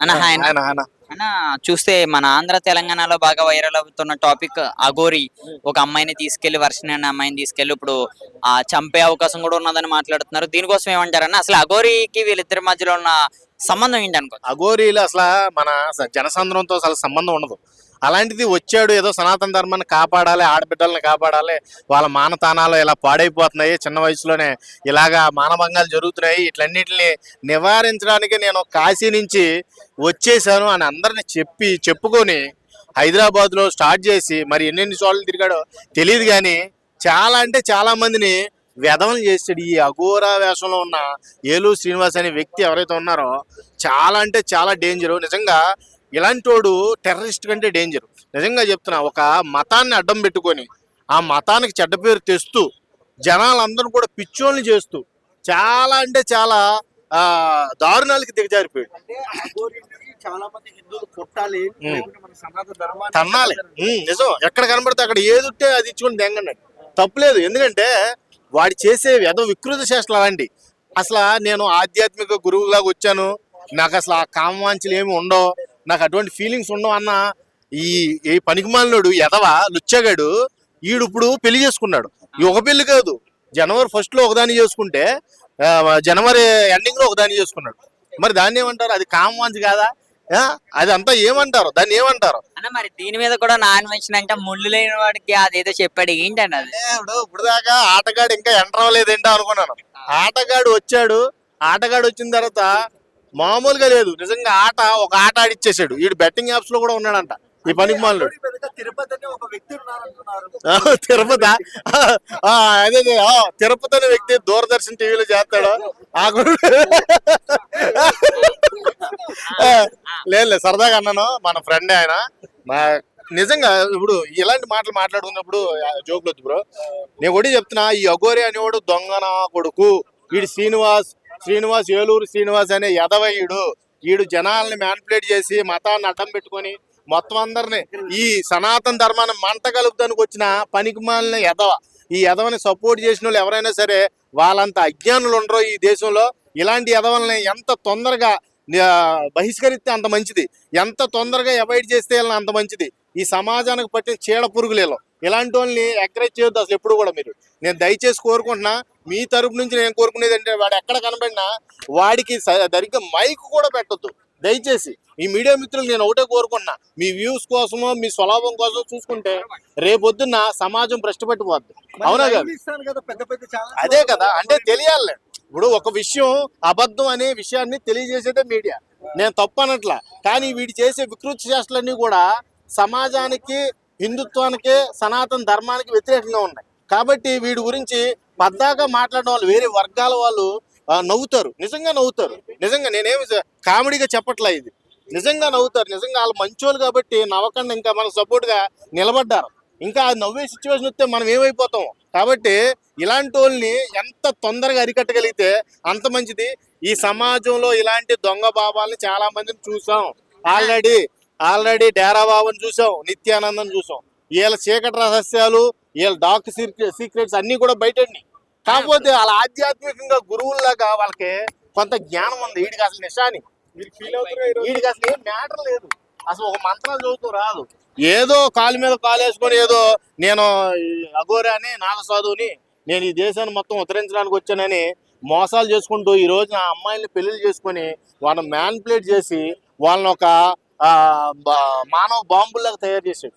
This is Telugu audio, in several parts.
అన్న చూస్తే మన ఆంధ్ర తెలంగాణలో బాగా వైరల్ అవుతున్న టాపిక్ అగోరి ఒక అమ్మాయిని తీసుకెళ్ళి వర్షిని అనే అమ్మాయిని తీసుకెళ్ళి ఇప్పుడు ఆ చంపే అవకాశం కూడా ఉన్నదని మాట్లాడుతున్నారు. దీనికోసం ఏమంటారన్న అసలు అగోరికి వీళ్ళిద్దరి మధ్యలో ఉన్న సంబంధం ఏంటి అనుకో? అఘోరీలు అసలు మన జనసంద్రంతో అసలు సంబంధం ఉండదు. అలాంటిది వచ్చాడు ఏదో సనాతన ధర్మాన్ని కాపాడాలి ఆడబిడ్డల్ని కాపాడాలి వాళ్ళ మానతానాలు ఇలా పాడైపోతున్నాయి చిన్న వయసులోనే ఇలాగా మానభంగాలు జరుగుతున్నాయి ఇట్లన్నిటిని నివారించడానికి నేను కాశీ నుంచి వచ్చేసాను అని అందరిని చెప్పి చెప్పుకొని హైదరాబాద్లో స్టార్ట్ చేసి మరి ఎన్నెన్ని చోట్ల తిరిగాడో తెలియదు కానీ చాలా అంటే చాలా మందిని వ్యధవలు చేస్తాడు ఈ అఘోరా వేషంలో ఉన్న ఏలూరు శ్రీనివాస్ అనే వ్యక్తి ఎవరైతే ఉన్నారో చాలా అంటే చాలా డేంజరు నిజంగా ఇలాంటి వాడు టెర్రరిస్ట్ కంటే డేంజర్. నిజంగా చెప్తున్నా ఒక మతాన్ని అడ్డం పెట్టుకొని ఆ మతానికి చెడ్డ పేరు తెస్తూ జనాలందరూ కూడా పిచ్చోల్ని చేస్తూ చాలా అంటే చాలా ఆ దారుణాలకి దిగజారిపోయాడు. చాలా మంది హిందువులు కొట్టాలి తన్నాలి. నిజం. ఎక్కడ కనబడితే అక్కడ ఏదుంటే అది ఇచ్చుకొని దెంగండి తప్పులేదు. ఎందుకంటే వాడు చేసే ఏదో వికృత చేష్టలు అలాంటి. అసలు నేను ఆధ్యాత్మిక గురువులాగా వచ్చాను. నాకు అసలు ఆ కామవాంఛలు ఏమి ఉండవు. నాకు అటువంటి ఫీలింగ్స్ ఉండవు అన్న. ఈ ఈ పనికిమాలినోడు ఎదవ లుచ్చగాడు ఈడు ఇప్పుడు పెళ్ళి చేసుకున్నాడు. ఈ ఒక పెళ్ళి కాదు. జనవరి ఫస్ట్లో ఒకదాన్ని చేసుకుంటే జనవరి ఎండింగ్లో ఒకదాన్ని చేసుకున్నాడు. మరి దాన్ని ఏమంటారు? అది కామవాంఛ కాదా? అది అంతా ఏమంటారు? దాన్ని ఏమంటారు? అన్న మరి దీని మీద కూడా నాన్ మెన్షన్ అంటే ముళ్ళు లేని వాడికి అదేదో చెప్పాడు. ఏంటండి అది? ఇప్పుడు ఇప్పుడు దాకా ఆటగాడు ఇంకా ఎంటర్ అవ్వలేదేంటో అనుకున్నాను. ఆటగాడు వచ్చాడు. ఆటగాడు వచ్చిన తర్వాత మామూలుగా లేదు. నిజంగా ఆట ఒక ఆట ఆడిచ్చేసాడు. వీడు బెట్టింగ్ యాప్స్లో కూడా ఉన్నాడంట. ఈ పనికి మాలు తిరుపతి. అదే తిరుపతి అనే వ్యక్తి దూరదర్శన్ టీవీలో చేస్తాడు. ఆ లేదు లేదు సరదాగా అన్నాను. మన ఫ్రెండ్ ఆయన. మా నిజంగా ఇప్పుడు ఇలాంటి మాటలు మాట్లాడుకున్నప్పుడు జోకులు వద్దు బ్రో నేను ఒకటి చెప్తున్నా ఈ అఘోరి అనేవాడు దొంగన కొడుకు. వీడు శ్రీనివాస్ శ్రీనివాస్ ఏలూరు శ్రీనివాస్ అనే యదవయుడు వీడు జనాల్ని మ్యానిపులేట్ చేసి మతాన్ని అడ్డం పెట్టుకొని మొత్తం అందరిని ఈ సనాతన ధర్మాన్ని మంట కలుపుతానికి వచ్చిన పనికి మాలిన ఎదవ ఈ ఎదవని సపోర్ట్ చేసిన వాళ్ళు ఎవరైనా సరే వాళ్ళంత అజ్ఞానులు ఉండరు ఈ దేశంలో. ఇలాంటి ఎదవల్ని ఎంత తొందరగా బహిష్కరిస్తే అంత మంచిది. ఎంత తొందరగా అవాయిడ్ చేస్తే అంత మంచిది. ఈ సమాజానికి పట్టిన చీడ పురుగులేలో ఇలాంటి వాళ్ళని ఎంకరేజ్ చేయొద్దు అసలు ఎప్పుడు కూడా మీరు. నేను దయచేసి కోరుకుంటున్నా మీ తరపు నుంచి నేను కోరుకునేది అంటే వాడు ఎక్కడ కనబడినా వాడికి సరిగ్గా మైక్ కూడా పెట్టొద్దు. దయచేసి ఈ మీడియా మిత్రులు నేను ఒకటే కోరుకుంటున్నా మీ వ్యూస్ కోసమో మీ స్వలాభం కోసం చూసుకుంటే రేపొద్దున్న సమాజం భ్రష్టపట్టిపోద్ది అవునా కదా? అదే కదా అంటే తెలియాలి. ఇప్పుడు ఒక విషయం అబద్ధం అనే విషయాన్ని తెలియజేసేదే మీడియా. నేను తప్పు అనట్లా కానీ వీడు చేసే వికృతి చేష్టలన్నీ కూడా సమాజానికి హిందుత్వానికి సనాతన ధర్మానికి వ్యతిరేకంగా ఉన్నాయి. కాబట్టి వీడి గురించి పద్దాగా మాట్లాడడం వాళ్ళు వేరే వర్గాల వాళ్ళు నవ్వుతారు. నిజంగా నవ్వుతారు. నిజంగా నేనేమి కామెడీగా చెప్పట్లే ఇది. నిజంగా నవ్వుతారు. నిజంగా వాళ్ళు మంచోళ్ళు కాబట్టి నవ్వకుండా ఇంకా మనకు సపోర్ట్గా నిలబడ్డారు. ఇంకా ఆ నవ్వే సిచ్యువేషన్ వస్తే మనం ఏమైపోతాం? కాబట్టి ఇలాంటి వాళ్ళని ఎంత తొందరగా అరికట్టగలిగితే అంత మంచిది. ఈ సమాజంలో ఇలాంటి దొంగ బాబాల్ని చాలా మందిని చూసాం. ఆల్రెడీ ఆల్రెడీ డేరాబాబుని చూసాం నిత్యానందం చూసాం. వీళ్ళ చీకటి రహస్యాలు వీళ్ళ డార్క్ సీక్రెట్స్ అన్ని కూడా బయటండి కాకపోతే వాళ్ళ ఆధ్యాత్మికంగా గురువుల్లాగా వాళ్ళకి కొంత జ్ఞానం ఉంది. వీడికి అసలు నిషాని వీడికి అసలు ఏం మ్యాటర్ లేదు. అసలు ఒక మంత్రం చదువుతూ రాదు. ఏదో కాలు మీద కాలు వేసుకొని ఏదో నేను ఈ అఘోరాని నాగసాధుని నేను ఈ దేశాన్ని మొత్తం ఉత్తరించడానికి వచ్చానని మోసాలు చేసుకుంటూ ఈ రోజు నా అమ్మాయిల్ని పెళ్ళిళ్ళు చేసుకొని వాళ్ళని మ్యాన్పులేట్ చేసి వాళ్ళని ఒక మానవ బాంబుల్లాగా తయారు చేసాడు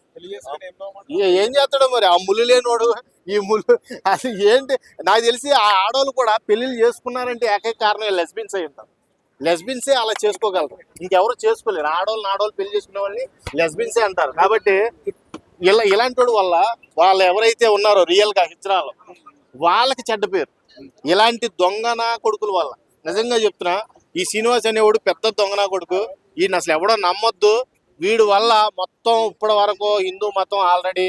ఇక ఏం చేస్తాడో మరి? ఆ ముళ్ళు లేనివాడు ఈ ముళ్ళు అసలు ఏంటి? నాకు తెలిసి ఆ ఆడవాళ్ళు కూడా పెళ్ళిళ్ళు చేసుకున్నారంటే ఏకైక కారణం లెస్బిన్స్ అయి ఉంటారు. లెస్బిన్సే అలా చేసుకోగలరు. ఇంకెవరు చేసుకోలేరు. ఆడవాళ్ళని ఆడవాళ్ళు పెళ్ళి చేసుకునే వాళ్ళని లెస్బిన్సే అంటారు. కాబట్టి ఇలా ఇలాంటి వాడు వల్ల వాళ్ళు ఎవరైతే ఉన్నారో రియల్గా హిజ్రాలో వాళ్ళకి చెడ్డ పేరు. ఇలాంటి దొంగన కొడుకుల వల్ల. నిజంగా చెప్తున్నా ఈ శ్రీనివాస్ అనేవాడు పెద్ద దొంగన కొడుకు. ఈయన అసలు ఎవడో నమ్మొద్దు. వీడి వల్ల మొత్తం ఇప్పటి వరకు హిందూ మతం ఆల్రెడీ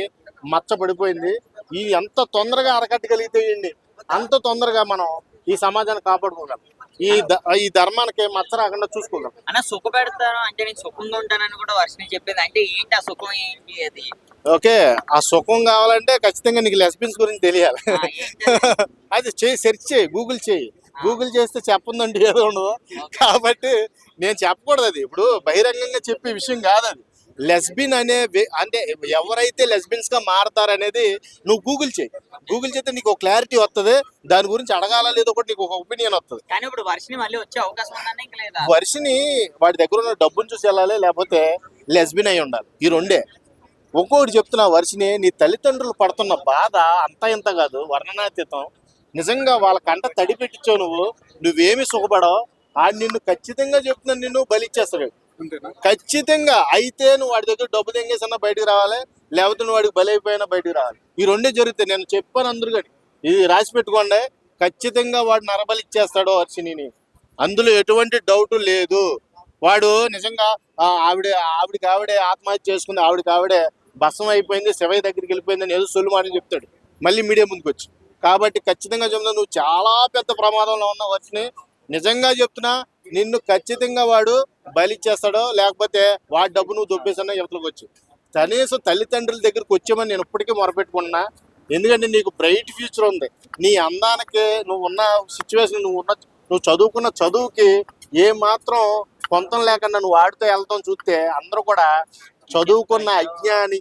మచ్చ పడిపోయింది ఈ ఎంత తొందరగా అరకట్టగలిగితే ఈయన్ని అంత తొందరగా మనం ఈ సమాజాన్ని కాపాడుకోగలం ఈ ఈ ధర్మానికి మచ్చ రాకుండా చూసుకోగలం అన్న సుఖ పెడతాను అంటే నేను సుఖంగా ఉంటానని కూడా వర్షని చెప్పింది. అంటే ఏంటి ఆ సుఖం ఏంటి అది? ఓకే ఆ సుఖం కావాలంటే ఖచ్చితంగా నీకు లెస్బిన్స్ గురించి తెలియాలి. అది? అది చేయి సెర్చ్ చేయి గూగుల్ చేయి గూగుల్ చేస్తే చెప్పందండి ఏదో ఉండదు కాబట్టి నేను చెప్పకూడదు అది. ఇప్పుడు బహిరంగంగా చెప్పే విషయం కాదు అది లెస్బిన్ అనే అంటే ఎవరైతే లెస్బిన్స్గా మారతారనేది నువ్వు గూగుల్ చేయి. గూగుల్ చేస్తే నీకు ఒక క్లారిటీ వస్తుంది దాని గురించి అడగాలా లేదో ఒకటి నీకు ఒక ఒపీనియన్ వస్తుంది కానీ ఇప్పుడు వర్షిని మళ్ళీ వచ్చే అవకాశం వర్షిని వాడి దగ్గర ఉన్న డబ్బును చూసి వెళ్ళాలి లేకపోతే లెస్బిన్ అయి ఉండాలి. ఈ రెండే. ఒక్కొక్కటి చెప్తున్నా వర్షిని నీ తల్లిదండ్రులు పడుతున్న బాధ అంత ఇంత కాదు. వర్ణనాతీతం. నిజంగా వాళ్ళ కంట తడి పెట్టించావు నువ్వు. నువ్వేమి సుఖపడవు. ఆడు నిన్ను ఖచ్చితంగా చెప్తున్నా నిన్ను బలిచ్చేస్తాడు అంతేనా? ఖచ్చితంగా. అయితే నువ్వు వాడి దగ్గర డబ్బు తెంగేసన్నా బయటకు రావాలి లేకపోతే నువ్వు వాడికి బలైపోయినా బయటకు రావాలి. ఈ రెండే జరుగుతాయి. నేను చెప్పాను అందరు కానీ ఇది రాసి పెట్టుకోండి. ఖచ్చితంగా వాడు నరబలి ఇచ్చేస్తాడు వర్షిని అందులో ఎటువంటి డౌట్ లేదు. వాడు నిజంగా ఆవిడ ఆవిడకి ఆవిడే ఆత్మహత్య చేసుకుంది ఆవిడకి ఆవిడే భస్మం అయిపోయింది శివయ్య దగ్గరికి వెళ్ళిపోయింది అని ఏదో సొల్లు మాటలు చెప్తాడు. మళ్ళీ మీడియా ముందుకు వచ్చి కాబట్టి ఖచ్చితంగా చెప్తున్నా నువ్వు చాలా పెద్ద ప్రమాదంలో ఉన్న వచ్చినాయి నిజంగా చెప్తున్నా నిన్ను ఖచ్చితంగా వాడు బలిచ్చేస్తాడో లేకపోతే వాడి డబ్బు నువ్వు దొబ్బేసన్నా యువతలకు వచ్చి. కనీసం తల్లిదండ్రుల దగ్గరికి వచ్చామని నేను ఇప్పటికీ మొరపెట్టుకున్నా ఎందుకంటే నీకు బ్రైట్ ఫ్యూచర్ ఉంది. నీ అందానికి నువ్వు ఉన్న సిచ్యువేషన్ నువ్వు ఉన్న నువ్వు చదువుకున్న చదువుకి ఏ మాత్రం పొంతం లేకుండా నువ్వు వాడితో వెళ్తాం చూస్తే అందరూ కూడా చదువుకున్న అజ్ఞాని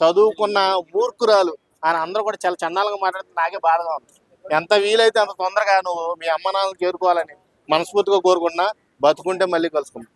చదువుకున్న మూర్ఖురాలు అని అందరూ కూడా చాలా చండాలంగా మాట్లాడితే నాకే బాధగా ఉంది. ఎంత వీలైతే అంత తొందరగా నువ్వు మీ అమ్మ నాన్నలు చేరుకోవాలని మనస్ఫూర్తిగా కోరుకున్నా బతుకుంటే మళ్ళీ కలుసుకుంటాం